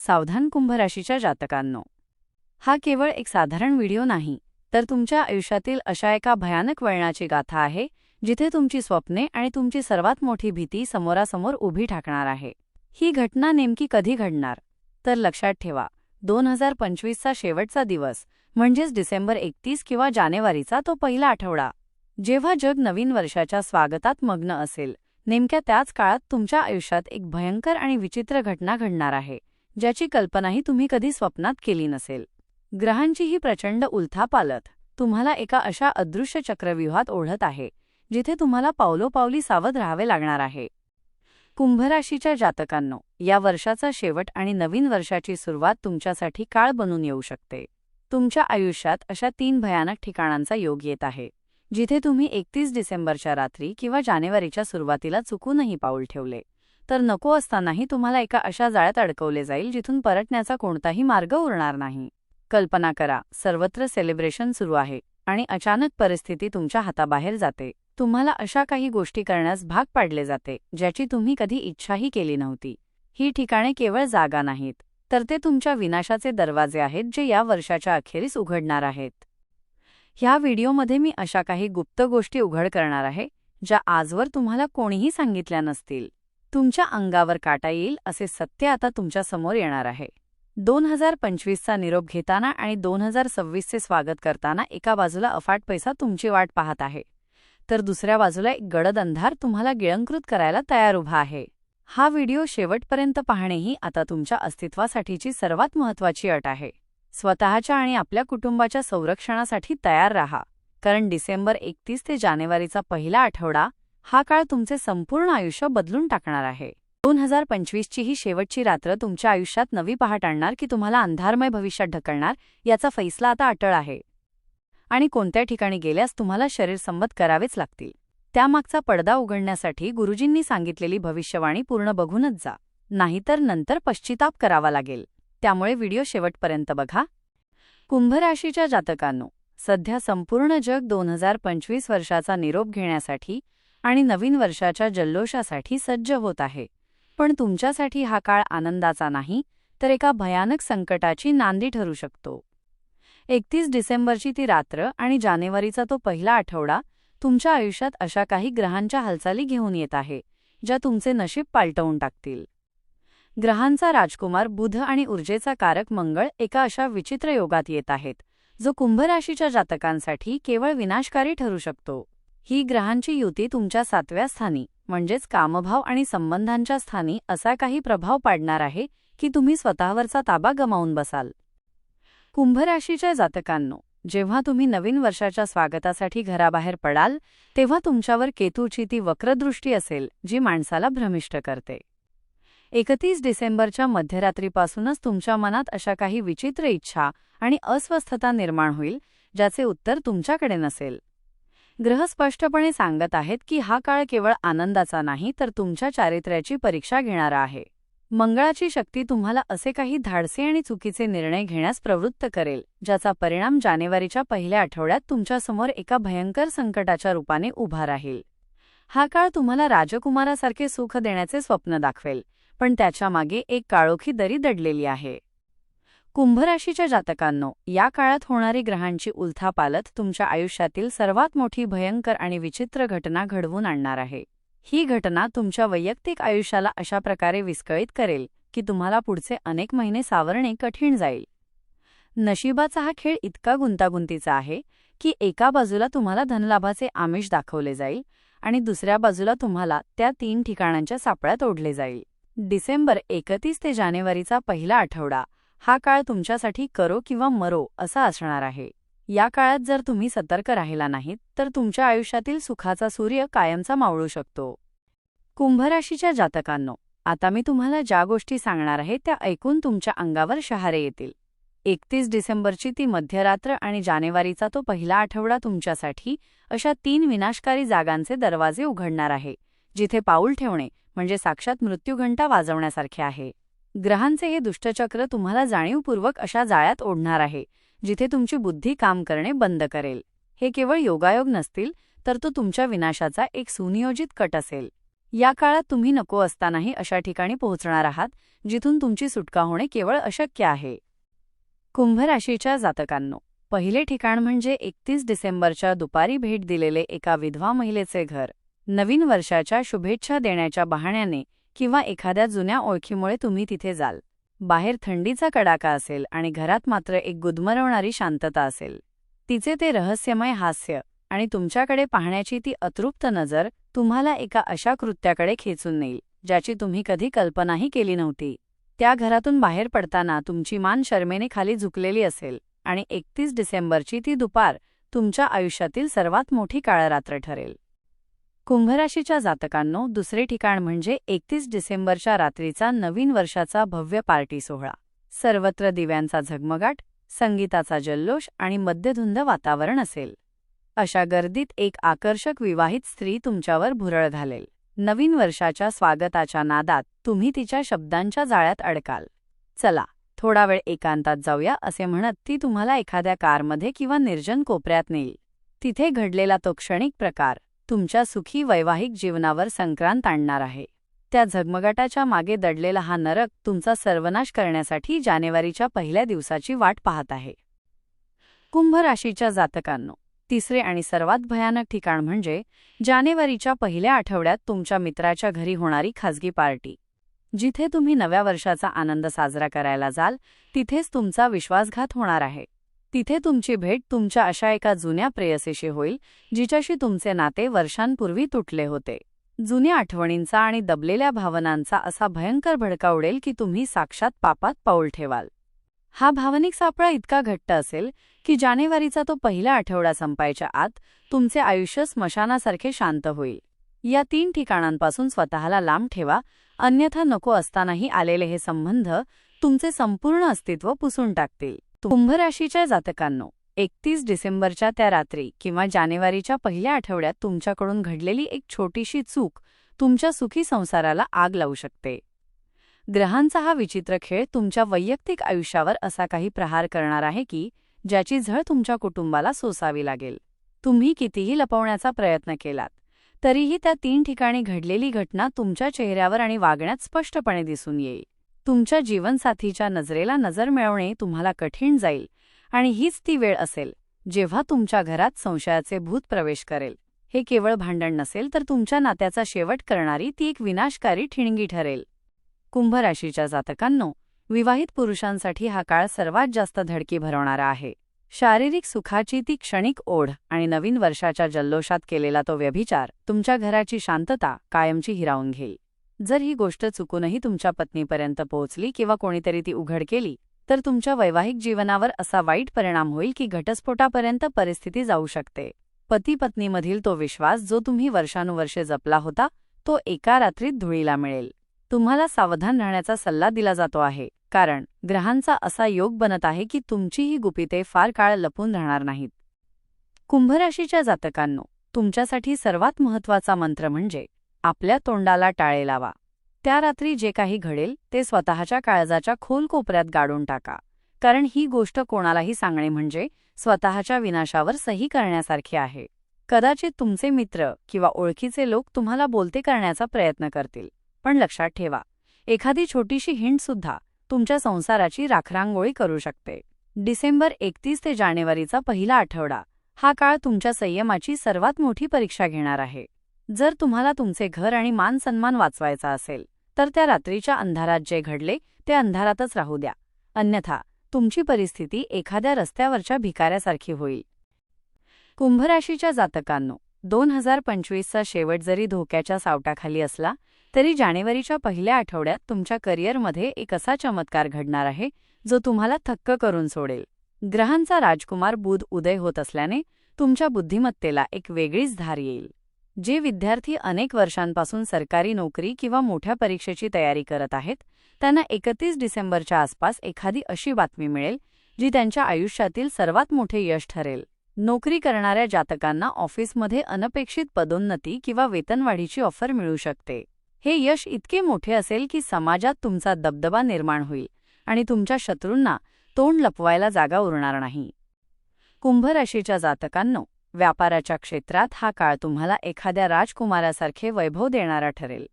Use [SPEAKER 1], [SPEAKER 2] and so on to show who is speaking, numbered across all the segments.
[SPEAKER 1] सावधान कुंभ राशीच्या जातकांनो. हा केवळ एक साधारण व्हिडिओ नाही तर तुमच्या आयुष्यातील अशा एका भयानक वळणाची गाथा आहे जिथे तुमची स्वप्ने आणि तुमची सर्वात मोठी भीती समोरासमोर उभी ठाकणार आहे. ही घटना नेमकी कधी घडणार? तर लक्षात ठेवा दोन हजार पंचवीसचा शेवटचा दिवस म्हणजेच डिसेंबर एकतीस किंवा जानेवारीचा तो पहिला आठवडा. जेव्हा जग नवीन वर्षाच्या स्वागतात मग्न असेल नेमक्या त्याच काळात तुमच्या आयुष्यात एक भयंकर आणि विचित्र घटना घडणार आहे. ज्याची कल्पनाही तुम्ही कधी स्वप्नात केली नसेल. ग्रहांची ही प्रचंड उलथापालत तुम्हाला एका अशा अदृश्य चक्रव्यूहात ओढत आहे जिथे तुम्हाला पावलोपावली सावध राहावे लागणार आहे. कुंभराशीच्या जातकांनो या वर्षाचा शेवट आणि नवीन वर्षाची सुरुवात तुमच्यासाठी काळ बनून येऊ शकते. तुमच्या आयुष्यात अशा तीन भयानक ठिकाणांचा योग येत आहे जिथे तुम्ही एकतीस डिसेंबरच्या रात्री किंवा जानेवारीच्या सुरुवातीला चुकूनही पाऊल ठेवले. तर नको असतानाही तुम्हाला एका अशा जाळ्यात अडकवले जाईल जिथून परतण्याचा कोणताही मार्ग उरणार नाही. कल्पना करा सर्वत्र सेलिब्रेशन सुरू आहे आणि अचानक परिस्थिती तुमच्या हाताबाहेर जाते. तुम्हाला अशा काही गोष्टी करण्यास भाग पाडले जाते ज्याची तुम्ही कधी इच्छाही केली नव्हती. ही ठिकाणे केवळ जागा नाहीत तर ते तुमच्या विनाशाचे दरवाजे आहेत जे या वर्षाच्या अखेरीस उघडणार आहेत. ह्या व्हिडिओमध्ये मी अशा काही गुप्त गोष्टी उघड करणार आहे ज्या आजवर तुम्हाला कोणीही सांगितल्या नसतील. तुमच्या अंगावर काटा येईल असे सत्य आता तुमच्यासमोर येणार आहे. दोन हजार पंचवीसचा निरोप घेताना आणि दोन हजार सव्वीसचे स्वागत करताना एका बाजूला अफाट पैसा तुमची वाट पाहत आहे. तर दुसऱ्या बाजूला एक गडद अंधार तुम्हाला गिळंकृत करायला तयार उभा आहे. हा व्हिडिओ शेवटपर्यंत पाहणेही आता तुमच्या अस्तित्वासाठीची सर्वात महत्वाची अट आहे. स्वतःच्या आणि आपल्या कुटुंबाच्या संरक्षणासाठी तयार राहा. कारण डिसेंबर एकतीस ते जानेवारीचा पहिला आठवडा हा काळ तुमचे संपूर्ण आयुष्य बदलून टाकणार आहे. दोन हजार पंचवीसची ही शेवटची रात्र तुमच्या आयुष्यात नवी पहाट आणणार की तुम्हाला अंधारमय भविष्यात ढकलणार याचा फैसला आता अटळ आहे. आणि कोणत्या ठिकाणी गेल्यास तुम्हाला शरीर संमत करावेच लागतील. त्यामागचा पडदा उघडण्यासाठी गुरुजींनी सांगितलेली भविष्यवाणी पूर्ण बघूनच जा. नाहीतर नंतर पश्चिताप करावा लागेल. त्यामुळे व्हिडिओ शेवटपर्यंत बघा. कुंभराशीच्या जातकांनो सध्या संपूर्ण जग दोन हजार पंचवीस वर्षाचा निरोप घेण्यासाठी आणि नवीन वर्षाच्या जल्लोषासाठी सज्ज होत आहे. पण तुमच्यासाठी हा काळ आनंदाचा नाही तर एका भयानक संकटाची नांदी ठरू शकतो. एकतीस डिसेंबरची ती रात्र आणि जानेवारीचा तो पहिला आठवडा तुमच्या आयुष्यात अशा काही ग्रहांच्या हालचाली घेऊन येत आहे ज्या तुमचे नशीब पालटवून टाकतील. ग्रहांचा राजकुमार बुध आणि ऊर्जेचा कारक मंगळ एका अशा विचित्र योगात येत आहेत जो कुंभराशीच्या जातकांसाठी केवळ विनाशकारी ठरू शकतो. ही ग्रहांची युती तुमच्या सातव्या स्थानी म्हणजेच कामभाव आणि संबंधांच्या स्थानी असा काही प्रभाव पाडणार आहे की तुम्ही स्वतःवरचा ताबा गमावून बसाल. कुंभराशीच्या जातकांनो जेव्हा तुम्ही नवीन वर्षाच्या स्वागतासाठी घराबाहेर पडाल तेव्हा तुमच्यावर केतूची ती वक्रदृष्टी असेल जी माणसाला भ्रमिष्ट करते. एकतीस डिसेंबरच्या मध्यरात्रीपासूनच तुमच्या मनात अशा काही विचित्र इच्छा आणि अस्वस्थता निर्माण होईल ज्याचे उत्तर तुमच्याकडे नसेल. ग्रह स्पष्टपणे सांगत आहेत की हा काळ केवळ आनंदाचा नाही तर तुमच्या चारित्र्याची परीक्षा घेणारा आहे. मंगळाची शक्ती तुम्हाला असे काही धाडसे आणि चुकीचे निर्णय घेण्यास प्रवृत्त करेल ज्याचा परिणाम जानेवारीच्या पहिल्या आठवड्यात तुमच्यासमोर एका भयंकर संकटाच्या रूपाने उभा राहील. हा काळ तुम्हाला राजकुमारासारखे सुख देण्याचे स्वप्न दाखवेल पण त्याच्यामागे एक काळोखी दरी दडलेली आहे. कुंभराशीच्या जातकांनो या काळात होणारी ग्रहांची उलथापालत तुमच्या आयुष्यातील सर्वात मोठी भयंकर आणि विचित्र घटना घडवून आणणार आहे. ही घटना तुमच्या वैयक्तिक आयुष्याला अशा प्रकारे विस्कळीत करेल की तुम्हाला पुढचे अनेक महिने सावरणे कठीण जाईल. नशिबाचा हा खेळ इतका गुंतागुंतीचा आहे की एका बाजूला तुम्हाला धनलाभाचे आमिष दाखवले जाईल आणि दुसऱ्या बाजूला तुम्हाला त्या तीन ठिकाणांच्या सापळ्यात ओढले जाईल. डिसेंबर एकतीस ते जानेवारीचा पहिला आठवडा. हा काळ तुमच्यासाठी करो किंवा मरो असा असणार आहे. या काळात जर तुम्ही सतर्क राहिला नाहीत तर तुमच्या आयुष्यातील सुखाचा सूर्य कायमचा मावळू शकतो. कुंभराशीच्या जातकांनो आता मी तुम्हाला ज्या गोष्टी सांगणार आहे त्या ऐकून तुमच्या अंगावर शहारे येतील. एकतीस डिसेंबरची ती मध्यरात्र आणि जानेवारीचा तो पहिला आठवडा तुमच्यासाठी अशा तीन विनाशकारी जागांचे दरवाजे उघडणार आहे जिथे पाऊल ठेवणे म्हणजे साक्षात मृत्यूघंटा वाजवण्यासारखे आहे. ग्रहांचे हे दुष्टचक्र तुम्हाला जाणीवपूर्वक अशा जाळ्यात ओढणार आहे जिथे तुमची बुद्धी काम करणे बंद करेल. हे केवळ योगायोग नसतील तर तो तुमच्या विनाशाचा एक सुनियोजित कट असेल. या काळात तुम्ही नको असतानाही अशा ठिकाणी पोहोचणार आहात जिथून तुमची सुटका होणे केवळ अशक्य आहे. कुंभ राशीच्या जातकांनो पहिले ठिकाण म्हणजे एकतीस डिसेंबरच्या दुपारी भेट दिलेले एका विधवा महिलेचे घर. नवीन वर्षाच्या शुभेच्छा देण्याच्या बहाण्याने किंवा एखाद्या जुन्या ओळखीमुळे तुम्ही तिथे जाल. बाहेर थंडीचा कडाका असेल आणि घरात मात्र एक गुदमरवणारी शांतता असेल. तिचे ते रहस्यमय हास्य आणि तुमच्याकडे पाहण्याची ती अतृप्त नजर तुम्हाला एका अशा कृत्याकडे खेचून नेईल ज्याची तुम्ही कधी कल्पनाही केली नव्हती. त्या घरातून बाहेर पडताना तुमची मान शर्मेने खाली झुकलेली असेल आणि एकतीस डिसेंबरची ती दुपार तुमच्या आयुष्यातील सर्वात मोठी काळरात्र ठरेल. कुंभराशीच्या जातकांनो दुसरे ठिकाण म्हणजे एकतीस डिसेंबरच्या रात्रीचा नवीन वर्षाचा भव्य पार्टी सोहळा. सर्वत्र दिव्यांचा झगमगाट संगीताचा जल्लोष आणि मद्यधुंद वातावरण असेल. अशा गर्दीत एक आकर्षक विवाहित स्त्री तुमच्यावर भुरळ घालेल. नवीन वर्षाच्या स्वागताच्या नादात तुम्ही तिच्या शब्दांच्या जाळ्यात अडकाल. चला थोडा वेळ एकांतात जाऊया असे म्हणत ती तुम्हाला एखाद्या कारमध्ये किंवा निर्जन कोपऱ्यात नेईल. तिथे घडलेला तो क्षणिक प्रकार. तुमच्या सुखी वैवाहिक जीवनावर संक्रांत आणणार आहे. त्या झगमगाटाच्या मागे दडलेला हा नरक तुमचा सर्वनाश करण्यासाठी जानेवारीच्या पहिल्या दिवसाची वाट पाहत आहे. कुंभ राशीच्या जातकांनो तिसरे आणि सर्वात भयानक ठिकाण म्हणजे जानेवारीच्या पहिल्या आठवड्यात तुमच्या मित्राच्या घरी होणारी खाजगी पार्टी. जिथे तुम्ही नव्या वर्षाचा आनंद साजरा करायला जाल तिथेच तुमचा विश्वासघात होणार आहे. तिथे तुमची भेट तुमच्या अशा एका जुन्या प्रेयसीशी होईल जिच्याशी तुमचे नाते वर्षांपूर्वी तुटले होते. जुन्या आठवणींचा आणि दबलेल्या भावनांचा असा भयंकर भडका उडेल की तुम्ही साक्षात पापात पाऊल ठेवाल. हा भावनिक सापळा इतका घट्ट असेल की जानेवारीचा तो पहिला आठवडा संपायच्या आत तुमचे आयुष्य स्मशानासारखे शांत होईल. या तीन ठिकाणांपासून स्वतःला लांब ठेवा अन्यथा नको असतानाही आलेले हे संबंध तुमचे संपूर्ण अस्तित्व पुसून टाकतील. कुंभराशीच्या जातकांनो एकतीस डिसेंबरच्या त्या रात्री किंवा जानेवारीच्या पहिल्या आठवड्यात तुमच्याकडून घडलेली एक छोटीशी चूक तुमच्या सुखी संसाराला आग लावू शकते. ग्रहांचा हा विचित्र खेळ तुमच्या वैयक्तिक आयुष्यावर असा काही प्रहार करणार आहे की ज्याची झळ तुमच्या कुटुंबाला सोसावी लागेल. तुम्ही कितीही लपवण्याचा प्रयत्न केलात तरीही त्या तीन ठिकाणी घडलेली घटना तुमच्या चेहऱ्यावर आणि वागण्यात स्पष्टपणे दिसून येईल. तुमच्या जीवनसाथीच्या नजरेला नजर मिळवणे तुम्हाला कठीण जाईल आणि हीच ती वेळ असेल जेव्हा तुमच्या घरात संशयाचे भूत प्रवेश करेल. हे केवळ भांडण नसेल तर तुमच्या नात्याचा शेवट करणारी ती एक विनाशकारी ठिणगी ठरेल. कुंभ राशीच्या जातकांनो विवाहित पुरुषांसाठी हा काळ सर्वात जास्त धडकी भरवणारा आहे. शारीरिक सुखाची ती क्षणिक ओढ आणि नवीन वर्षाच्या जल्लोषात केलेला तो व्यभिचार तुमच्या घराची शांतता कायमची हिरावून घेईल. जर ही गोष्ट चुकूनही तुमच्या पत्नीपर्यंत पोहोचली किंवा कोणीतरी ती उघड केली तर तुमच्या वैवाहिक जीवनावर असा वाईट परिणाम होईल की घटस्फोटापर्यंत परिस्थिती जाऊ शकते. पती पत्नीमधील तो विश्वास जो तुम्ही वर्षानुवर्षे जपला होता तो एका रात्रीत धुळीला मिळेल. तुम्हाला सावधान राहण्याचा सल्ला दिला जातो आहे कारण ग्रहांचा असा योग बनत आहे की तुमची ही गुपिते फार काळ लपून राहणार नाहीत. कुंभराशीच्या जातकांनो तुमच्यासाठी सर्वात महत्त्वाचा मंत्र म्हणजे आपल्या तोंडाला टाळे लावा. त्या रात्री जे काही घडेल ते स्वतःच्या काळजाच्या खोल कोपऱ्यात गाडून टाका. कारण ही गोष्ट कोणालाही सांगणे म्हणजे स्वतःच्या विनाशावर सही करण्यासारखी आहे. कदाचित तुमचे मित्र किंवा ओळखीचे लोक तुम्हाला बोलते करण्याचा प्रयत्न करतील. पण लक्षात ठेवा एखादी छोटीशी हिंटसुद्धा तुमच्या संसाराची राखरांगोळी करू शकते. डिसेंबर एकतीस ते जानेवारीचा पहिला आठवडा हा काळ तुमच्या संयमाची सर्वात मोठी परीक्षा घेणार आहे. जर तुम्हाला तुमचे घर आणि मान सन्मान वाचवायचा असेल तर त्या रात्रीच्या अंधारात जे घडले ते अंधारातच राहू द्या. अन्यथा तुमची परिस्थिती एखाद्या रस्त्यावरच्या भिकाऱ्यासारखी होईल. कुंभराशीच्या जातकांनो दोन हजार पंचवीसचा शेवट जरी धोक्याच्या सावटाखाली असला तरी जानेवारीच्या पहिल्या आठवड्यात तुमच्या करिअरमध्ये एक असा चमत्कार घडणार आहे जो तुम्हाला थक्क करून सोडेल. ग्रहांचा राजकुमार बुध उदय होत असल्याने तुमच्या बुद्धिमत्तेला एक वेगळीच धार येईल. जे विद्यार्थी अनेक वर्षांपासून सरकारी नोकरी किंवा मोठ्या परीक्षेची तयारी करत आहेत त्यांना एकतीस डिसेंबरच्या आसपास एखादी अशी बातमी मिळेल जी त्यांच्या आयुष्यातील सर्वात मोठे यश ठरेल. नोकरी करणाऱ्या जातकांना ऑफिसमध्ये अनपेक्षित पदोन्नती किंवा वेतनवाढीची ऑफर मिळू शकते. हे यश इतके मोठे असेल की समाजात तुमचा दबदबा निर्माण होईल आणि तुमच्या शत्रूंना तोंड लपवायला जागा उरणार नाही. कुंभ राशीच्या जातकांनो व्यापाराच्या क्षेत्रात हा काळ तुम्हाला एखाद्या राजकुमारासारखे वैभव देणारा ठरेल.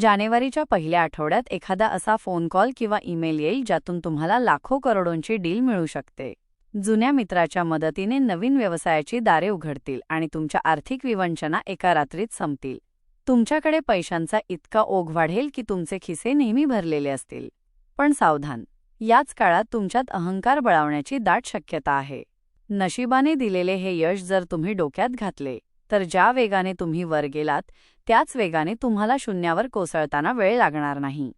[SPEAKER 1] जानेवारीच्या पहिल्या आठवड्यात एखादा असा फोन कॉल किंवा ईमेल येईल ज्यातून तुम्हाला लाखो करोडोंची डील मिळू शकते. जुन्या मित्राच्या मदतीने नवीन व्यवसायाची दारे उघडतील आणि तुमच्या आर्थिक विवंचना एका रात्रीत संपतील. तुमच्याकडे पैशांचा इतका ओघ वाढेल की तुमचे खिसे नेहमी भरलेले असतील. पण सावधान याच काळात तुमच्यात अहंकार बळावण्याची दाट शक्यता आहे. नशिबाने दिलेले हे यश जर तुम्ही डोक्यात घातले तर ज्या वेगाने तुम्ही वर गेलात त्याच वेगाने तुम्हाला शून्यावर कोसळताना वेळ लागणार नाही.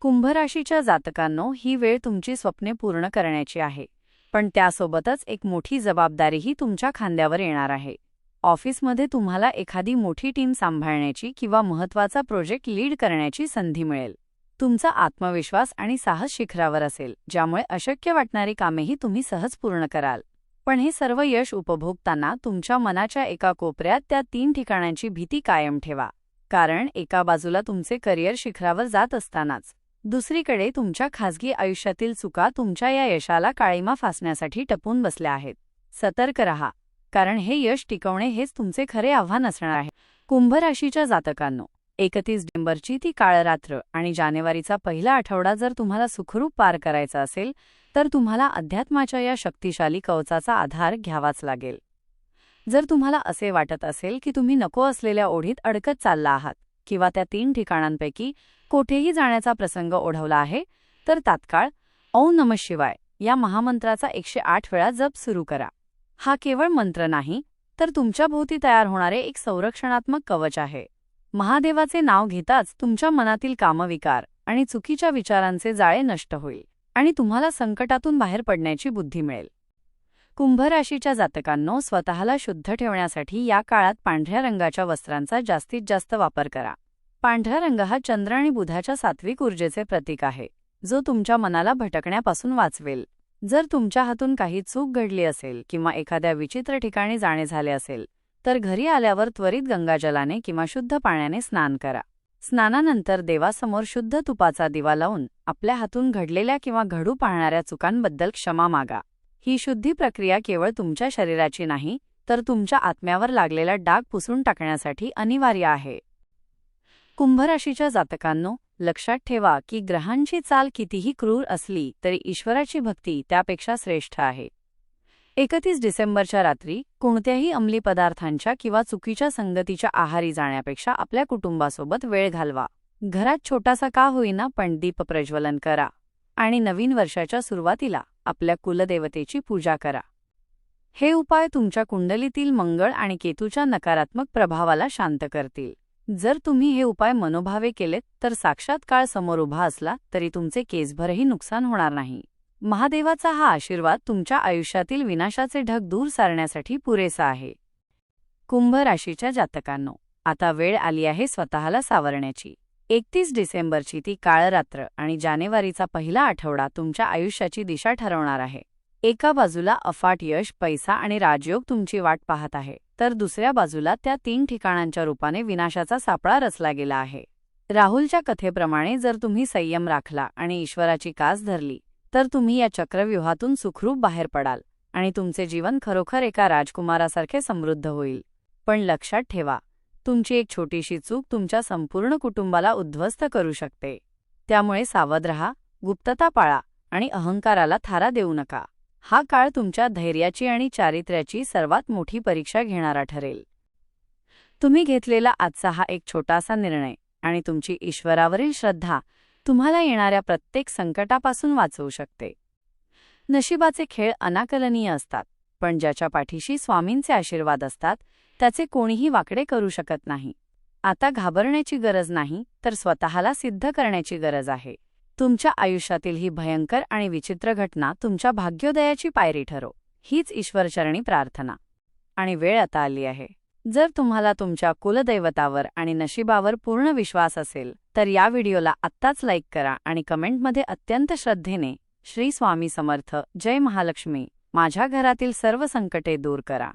[SPEAKER 1] कुंभराशीच्या जातकांनो ही वेळ तुमची स्वप्ने पूर्ण करण्याची आहे. पण त्यासोबतच एक मोठी जबाबदारीही तुमच्या खांद्यावर येणार आहे. ऑफिसमध्ये तुम्हाला एखादी मोठी टीम सांभाळण्याची किंवा महत्त्वाचा प्रोजेक्ट लीड करण्याची संधी मिळेल. तुमचा आत्मविश्वास आणि साहस शिखरावर असेल ज्यामुळे अशक्य वाटणारी कामेही तुम्ही सहज पूर्ण कराल. पण हे सर्व यश उपभोगताना तुमच्या मनाच्या एका कोपऱ्यात त्या तीन ठिकाणांची भीती कायम ठेवा. कारण एका बाजूला तुमचे करिअर शिखरावर जात असतानाच दुसरीकडे तुमच्या खासगी आयुष्यातील चुका तुमच्या या यशाला काळीमा फासण्यासाठी टपून बसल्या आहेत. सतर्क रहा कारण हे यश टिकवणे हेच तुमचे खरे आव्हान असणार आहे. कुंभ राशीच्या जातकांनो एकतीस डिसेंबरची ती काळरात्र आणि जानेवारीचा पहिला आठवडा जर तुम्हाला सुखरूप पार करायचा असेल तर तुम्हाला अध्यात्माच्या या शक्तिशाली कवचाचा आधार घ्यावाच लागेल. जर तुम्हाला असे वाटत असेल की तुम्ही नको असलेल्या ओढीत अडकत चालला आहात किंवा त्या तीन ठिकाणांपैकी कोठेही जाण्याचा प्रसंग ओढवला आहे तर तात्काळ औ नम शिवाय या महामंत्राचा एकशे आठ वेळा जप सुरू करा. हा केवळ मंत्र नाही तर तुमच्या भोवती तयार होणारे एक संरक्षणात्मक कवच आहे. महादेवाचे नाव घेताच तुमच्या मनातील कामविकार आणि चुकीच्या विचारांचे जाळे नष्ट होईल. आणि तुम्हाला संकटातून बाहेर पडण्याची बुद्धी मिळेल. कुंभराशीच्या जातकांनो स्वतःला शुद्ध ठेवण्यासाठी या काळात पांढऱ्या रंगाच्या वस्त्रांचा जास्तीत जास्त वापर करा. पांढरा रंग हा चंद्र आणि बुधाच्या सात्विक ऊर्जेचे प्रतीक आहे जो तुमच्या मनाला भटकण्यापासून वाचवेल. जर तुमच्या हातून काही चूक घडली असेल किंवा एखाद्या विचित्र ठिकाणी जाणे झाले असेल तर घरी आल्यावर त्वरित गंगाजलाने किंवा शुद्ध पाण्याने स्नान करा. स्नानानंतर देवासमोर शुद्ध तुपाचा दिवा लावून आपल्या हातून घडलेल्या किंवा घडू पाहणाऱ्या चुकांबद्दल क्षमा मागा. ही शुद्धी प्रक्रिया केवळ तुमच्या शरीराची नाही तर तुमच्या आत्म्यावर लागलेला डाग पुसून टाकण्यासाठी अनिवार्य आहे. कुंभराशीच्या जातकांनो लक्षात ठेवा की ग्रहांची चाल कितीही क्रूर असली तरी ईश्वराची भक्ती त्यापेक्षा श्रेष्ठ आहे. एकतीस डिसेंबरच्या रात्री कोणत्याही अंमली पदार्थांच्या किंवा चुकीच्या संगतीच्या आहारी जाण्यापेक्षा आपल्या कुटुंबासोबत वेळ घालवा. घरात छोटासा का होईना पण दीप प्रज्वलन करा आणि नवीन वर्षाच्या सुरुवातीला आपल्या कुलदेवतेची पूजा करा. हे उपाय तुमच्या कुंडलीतील मंगळ आणि केतूच्या नकारात्मक प्रभावाला शांत करतील. जर तुम्ही हे उपाय मनोभावे केलेत तर साक्षात काळ समोर उभा असला तरी तुमचे केसभरही नुकसान होणार नाही. महादेवाचा हा आशीर्वाद तुमच्या आयुष्यातील विनाशाचे ढग दूर सारण्यासाठी पुरेसा आहे. कुंभ राशीच्या जातकांनो आता वेळ आली आहे स्वतःला सावरण्याची. एकतीस डिसेंबरची ती काळरात्र आणि जानेवारीचा पहिला आठवडा तुमच्या आयुष्याची दिशा ठरवणार आहे. एका बाजूला अफाट यश पैसा आणि राजयोग तुमची वाट पाहत आहे तर दुसऱ्या बाजूला त्या तीन ठिकाणांच्या रूपाने विनाशाचा सापळा रचला गेला आहे. राहुलच्या कथेप्रमाणे जर तुम्ही संयम राखला आणि ईश्वराची कास धरली तर तुम्ही या चक्रव्यूहातून सुखरूप बाहेर पडाल आणि तुमचे जीवन खरोखर एका राजकुमारासारखे समृद्ध होईल. पण लक्षात ठेवा तुमची एक छोटीशी चूक तुमच्या संपूर्ण कुटुंबाला उद्ध्वस्त करू शकते. त्यामुळे सावध रहा गुप्तता पाळा आणि अहंकाराला थारा देऊ नका. हा काळ तुमच्या धैर्याची आणि चारित्र्याची सर्वात मोठी परीक्षा घेणारा ठरेल. तुम्ही घेतलेला आजचा हा एक छोटासा निर्णय आणि तुमची ईश्वरावरील श्रद्धा तुम्हाला येणाऱ्या प्रत्येक संकटापासून वाचवू शकते. नशिबाचे खेळ अनाकलनीय असतात पण ज्याच्या पाठीशी स्वामींचे आशीर्वाद असतात त्याचे कोणीही वाकडे करू शकत नाही. आता घाबरण्याची गरज नाही तर स्वतःला सिद्ध करण्याची गरज आहे. तुमच्या आयुष्यातील ही भयंकर आणि विचित्र घटना तुमच्या भाग्योदयाची पायरी ठरो. हीच ईश्वरचरणी प्रार्थना. आणि वेळ आता आली आहे. जर तुम्हाला तुमच्या कुलदैवतावर आणि नशिबावर पूर्ण विश्वास असेल तर या व्हिडिओला आत्ताच लाईक करा आणि कमेंटमध्ये अत्यंत श्रद्धेने श्री स्वामी समर्थ जय महालक्ष्मी माझ्या घरातील सर्व संकटे दूर करा.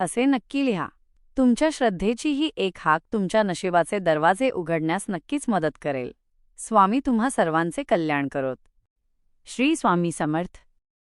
[SPEAKER 1] असे नक्की लिहा. तुमच्या श्रद्धेची ही एक हाक तुमच्या नशिबाचे दरवाजे उघडण्यास नक्कीच मदत करेल. स्वामी तुम्हा सर्वांचे कल्याण करोत. श्री स्वामी समर्थ